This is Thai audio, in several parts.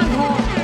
Bravo!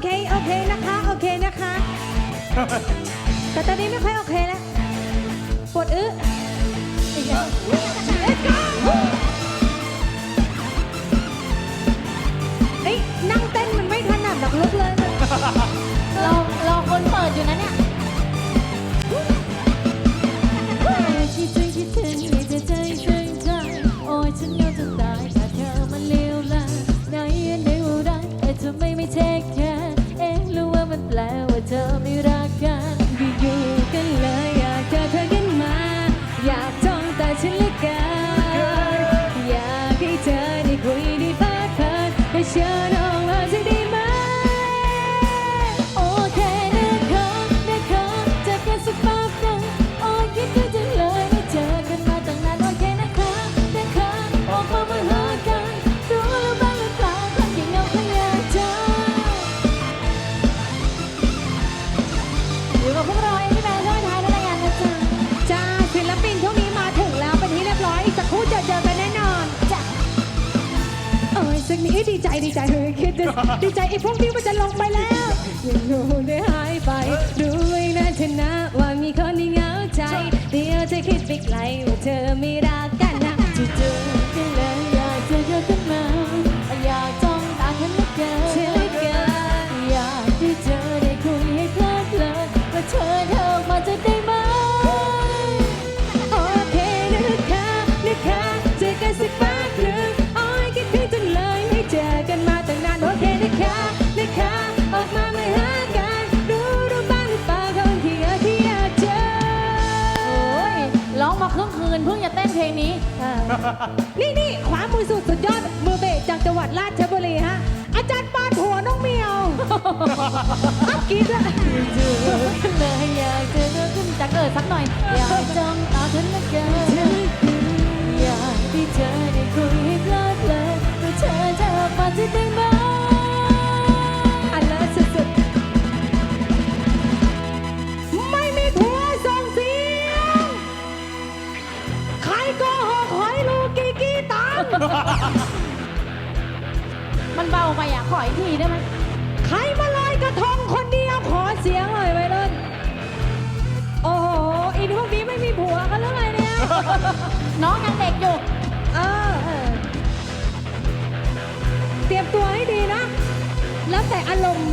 อเค โอเคนะคะ โอเคนะคะ แต่ตอนนี้ไม่ค่อยโอเคแล้ว ปวดอือ๊ยไอ้ยนั่งเต้นมันไม่ถนัดหรอกลุกเลย ดีใจไอ้พวกนี้มันจะลงไปแล้ว นเพิ่งจะเต้นเพลงนี้ นี่นี่ขวามือสุดสุดยอด มือเบสจากจังหวัดราชบุรีฮะ อาจารย์ปานหัวน้องเมียวอักกีดอะเลยอยากเจอขึ้นจังเออสักหน่อย อยากจ้องตาเธอเหลือเกิน น้องยังเด็กอยู่เออ เตรียมตัวให้ดีนะ แล้วแต่อารมณ์